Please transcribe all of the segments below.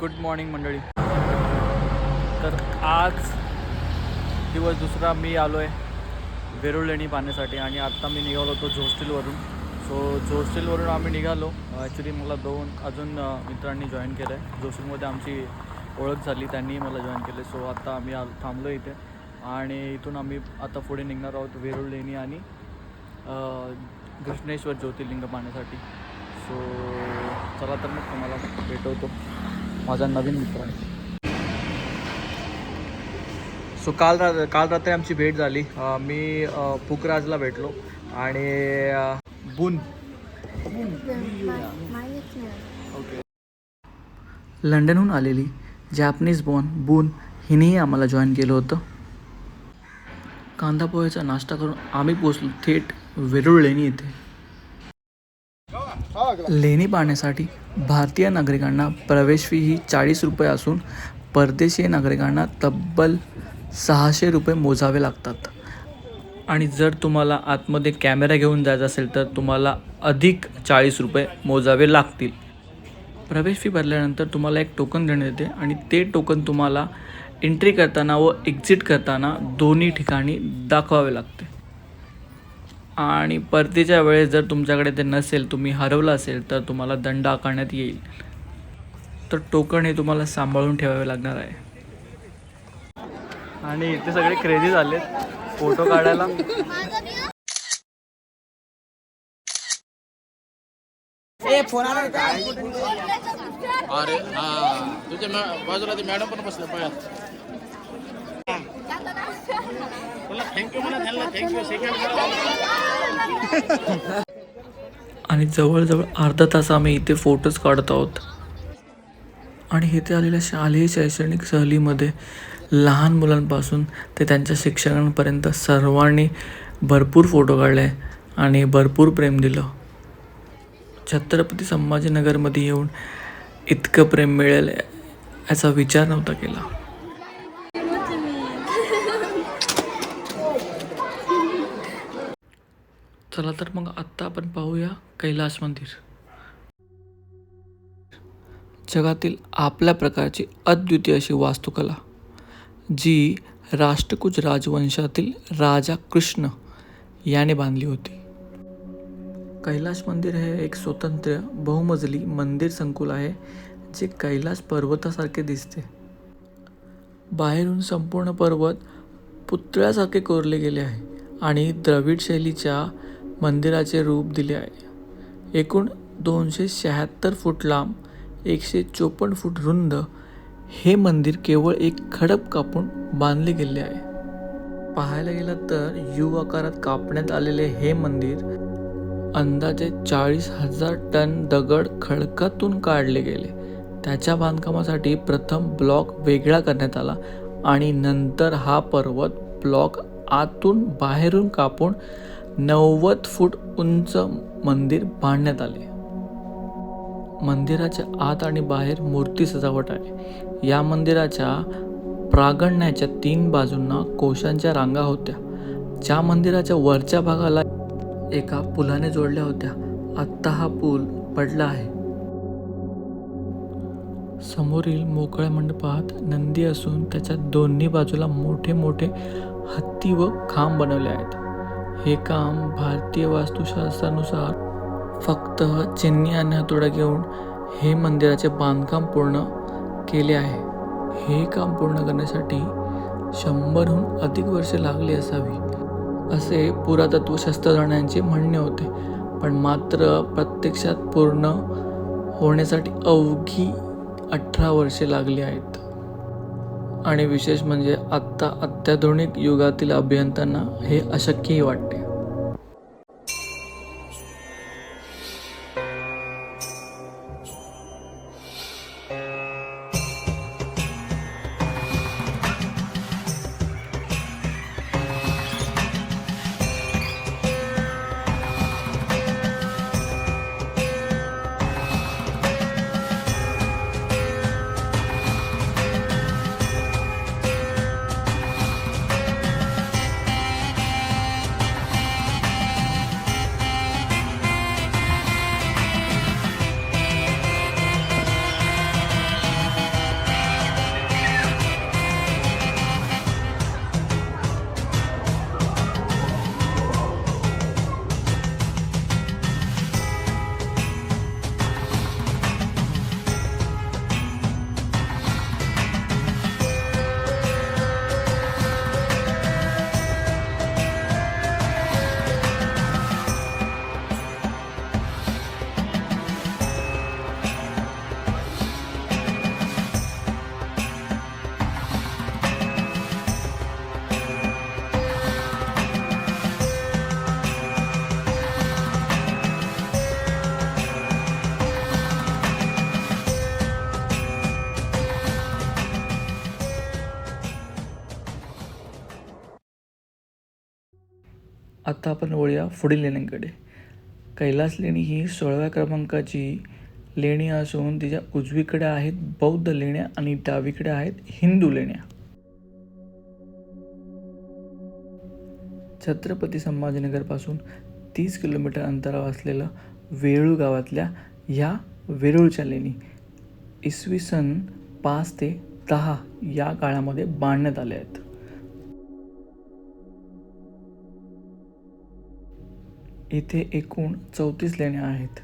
Good morning मंडळी. तर आज दिवस दुसरा मी आलो आहे वेरूळ लेणी पाहण्यासाठी आणि आत्ता मी निघालो होतो झोस्टिलवरून सो झोस्टिलवरून आम्ही निघालो. ॲक्च्युली मला दोन अजून मित्रांनी जॉईन केलं आहे झोस्टिलमध्ये आमची ओळख झाली त्यांनी मला जॉईन केले सो आत्ता आम्ही आ थांबलो इथे. आणि इथून आम्ही आता पुढे निघणार आहोत वेरूळ लेणी आणि घृष्णेश्वर ज्योतिर्लिंग पाहण्यासाठी. सो चला तर मग तुम्हाला भेटवतो. माझा नवीन मित्र आहे. सो काल रा काल रात्री आमची भेट झाली. मी पुकराजला भेटलो आणि बुन. ओके लंडनहून आलेली जॅपनीज बॉर्न बून हिनेही आम्हाला जॉईन केलं होतं. कांदा पोह्याचा नाश्ता करून आम्ही पोचलो थेट वेरुळ लेणी येथे लेणी पाहण्यासाठी भारतीय नागरिकांना प्रवेश फी ही चाळीस रुपये असून परदेशी नागरिकांना तब्बल सहाशे रुपये मोजावे लागतात. आणि जर तुम्हाला आतमध्ये कॅमेरा घेऊन जायचा असेल तर तुम्हाला अधिक चाळीस रुपये मोजावे लागतील. प्रवेश फी भरल्यानंतर तुम्हाला एक टोकन देण्यात येते आणि ते टोकन तुम्हाला एंट्री करताना व एक्झिट करताना दोन्ही ठिकाणी दाखवावे लागते. आणि परतीच्या वेळेस जर तुमच्याकडे ते नसेल तुम्ही हरवलं असेल तर तुम्हाला दंड आकारण्यात येईल. तर टोकन हे तुम्हाला सांभाळून ठेवावे लागणार आहे. आणि इथे सगळे क्रेझी झालेत. फोटो काढायला. अरे हा. तुझ्या मॅ- बाजूला ते मॅडम पण बसले पायात. आणि जवळजवळ अर्धा तास आम्ही इथे फोटोज काढत आहोत. आणि इथे आलेल्या शालेय शैक्षणिक सहलीमध्ये लहान मुलांपासून ते त्यांच्या शिक्षकांपर्यंत सर्वांनी भरपूर फोटो काढले आणि भरपूर प्रेम दिलं. छत्रपती संभाजीनगरमध्ये येऊन इतकं प्रेम मिळेल याचा विचार नव्हता केला. चला तर मग आत्ता आपण पाहूया कैलास मंदिर. जगातील आपल्या प्रकारची अद्वितीय अशी वास्तुकला जी राष्ट्रकूच राजवंशातील राजा कृष्ण याने बांधली होती. कैलास मंदिर हे एक स्वतंत्र बहुमजली मंदिर संकुल आहे जे कैलास पर्वतासारखे दिसते. बाहेरून संपूर्ण पर्वत पुतळ्यासारखे कोरले गेले आहे आणि द्रविड शैलीच्या मंदिराचे रूप दिले आहे. एकूण दोनशे शहात्तर फूट लांब एकशे चोपन्न फूट रुंद हे मंदिर केवळ एक खडप कापून बांधले गेले आहे. पाहायला गेलं तर यू आकारात कापण्यात आलेले हे मंदिर अंदाजे चाळीस हजार टन दगड खडकातून काढले गेले. त्याच्या बांधकामासाठी प्रथम ब्लॉक वेगळा करण्यात आला आणि नंतर हा पर्वत ब्लॉक आतून बाहेरून कापून नव्वद फूट उंच मंदिर बांधण्यात आले. मंदिराच्या आत आणि बाहेर मूर्ती सजावट आहे. या मंदिराच्या प्रागण्याच्या तीन बाजूंना कोशांच्या रांगा होत्या. ज्या मंदिराच्या वरच्या भागाला एका पुलाने जोडल्या होत्या. आत्ता हा पूल पडला आहे. समोरील मोकळ्या मंडपात नंदी असून त्याच्या दोन्ही बाजूला मोठे मोठे हत्ती व खांब बनवले आहेत. हे काम भारतीय वास्तुशास्त्रानुसार फक्त चिन्नी आणि हातोडा घेऊन हे मंदिराचे बांधकाम पूर्ण केले आहे. हे काम पूर्ण करण्यासाठी शंभरहून अधिक वर्षे लागली असावी असे पुरातत्व शस्त्रज्ञांचे म्हणणे होते. पण मात्र प्रत्यक्षात पूर्ण होण्यासाठी अवघी अठरा वर्षे लागली आहेत. आणि विशेष म्हणजे आत्ता अत्याधुनिक युगातील अभियंत्यांना हे अशक्यही वाटते. आता आपण वळूया पुढील लेण्यांकडे. कैलास लेणी ही सोळाव्या क्रमांकाची लेणी असून तिच्या उजवीकडे आहेत बौद्ध लेण्या आणि डावीकडे आहेत हिंदू लेण्या. छत्रपती संभाजीनगरपासून तीस किलोमीटर अंतरावर असलेलं वेरूळ गावातल्या ह्या वेरूळच्या लेणी इसवी सन पाच ते दहा या काळामध्ये बांधण्यात आल्या आहेत. इथे एकूण चौतीस लेण्या आहेत.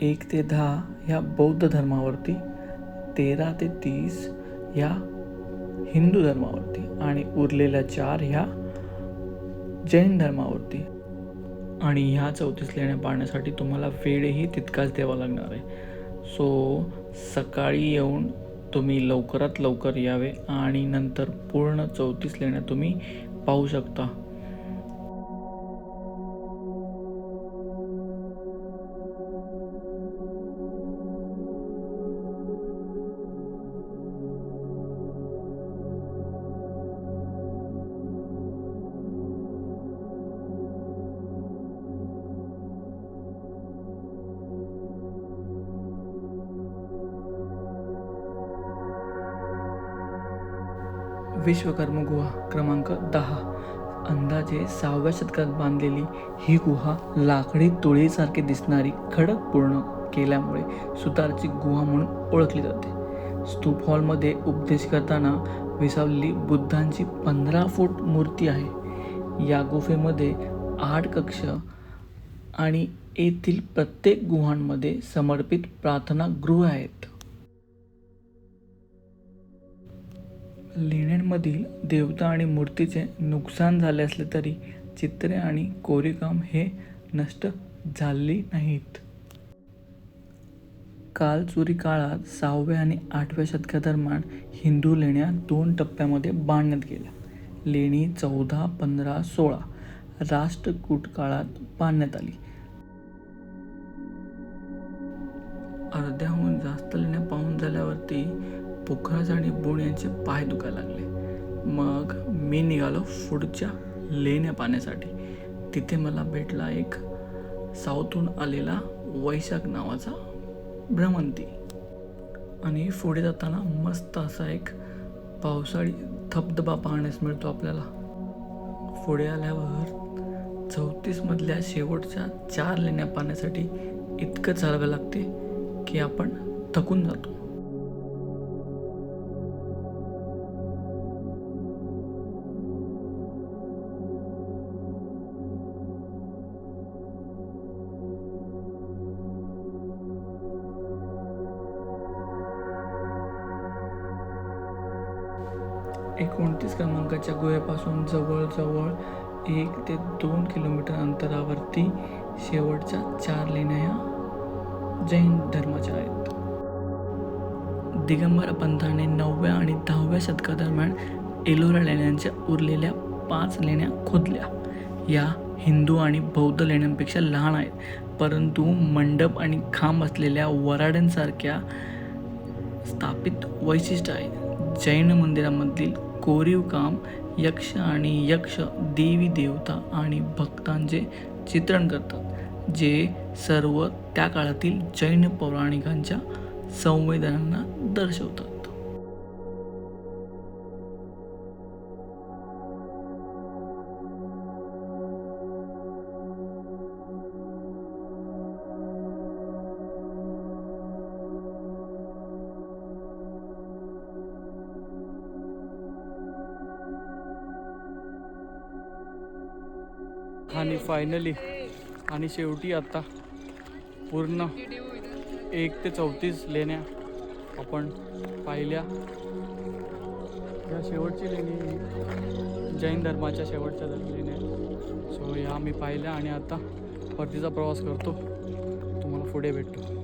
एक ते दहा ह्या बौद्ध धर्मावरती तेरा ते तीस ह्या हिंदू धर्मावरती आणि उरलेल्या चार ह्या जैन धर्मावरती. आणि ह्या चौतीस लेण्या पाहण्यासाठी तुम्हाला वेळही तितकाच द्यावा लागणार आहे. सो सकाळी येऊन तुम्ही लवकरात लवकर यावे आणि नंतर पूर्ण चौतीस लेण्या तुम्ही पाहू शकता. विश्वकर्म गुहा क्रमांक दहा. अंदाजे सहाव्या शतकात बांधलेली ही गुहा लाकडी तुळीसारखी दिसणारी खडक पूर्ण केल्यामुळे सुतारची गुहा म्हणून ओळखली जाते. स्तूप हॉलमध्ये उपदेश करताना विसावलेली बुद्धांची पंधरा फूट मूर्ती आहे. या गुफेमध्ये आठ कक्ष आणि येथील प्रत्येक गुहांमध्ये समर्पित प्रार्थना गृह आहेत. लेण्यांमधील देवता आणि मूर्तीचे नुकसान झाले असले तरी चित्रे आणि कोरीवकाम हे नष्ट झाले नाहीत. कालचुरी काळात सहाव्या आणि आठव्या शतकादरम्यान हिंदू लेण्या दोन टप्प्यामध्ये बांधण्यात गेल्या. लेणी चौदा पंधरा सोळा राष्ट्रकूट काळात बांधण्यात आली. अर्ध्याहून जास्त लेण्या पाहून झाल्यावरती पोखराज आणि बोण यांचे पाय दुखायला लागले. मग मी निघालो पुढच्या लेण्या पाण्यासाठी. तिथे मला भेटला एक साऊथहून आलेला वैशाख नावाचा भ्रमंती आणि पुढे जाताना मस्त असा एक पावसाळी धबधबा पाहण्यास मिळतो आपल्याला. पुढे आल्यावर चौतीसमधल्या शेवटच्या चार लेण्या पाहण्यासाठी इतकं चालवं लागते की आपण थकून जातो. एकोणतीस क्रमांकाच्या गुहेपासून जवळजवळ एक ते दोन किलोमीटर अंतरावरती शेवटच्या चार लेण्या ह्या जैन धर्माच्या आहेत. दिगंबर पंथाने नवव्या आणि दहाव्या शतकादरम्यान एलोरा लेण्यांच्या उरलेल्या पाच लेण्या खोदल्या. या हिंदू आणि बौद्ध लेण्यांपेक्षा लहान आहेत. परंतु मंडप आणि खांब असलेल्या वराड्यांसारख्या स्थापित वैशिष्ट्य आहे जैन मंदिरामधील कोरीव काम यक्ष आणि यक्ष देवी देवता आणि भक्तांचे चित्रण करतात जे सर्व त्या काळातील जैन पौराणिकांच्या संवेदनांना दर्शवतात. फायनली आणि शेवटी आत्ता पूर्ण एक ते चौतीस लेण्या आपण पाहिल्या. या शेवटची लेणी जैन धर्माच्या शेवटच्या लेण्या सो या मी पाहिल्या आणि आता परतीचा प्रवास करतो. तुम्हाला पुढे भेटतो.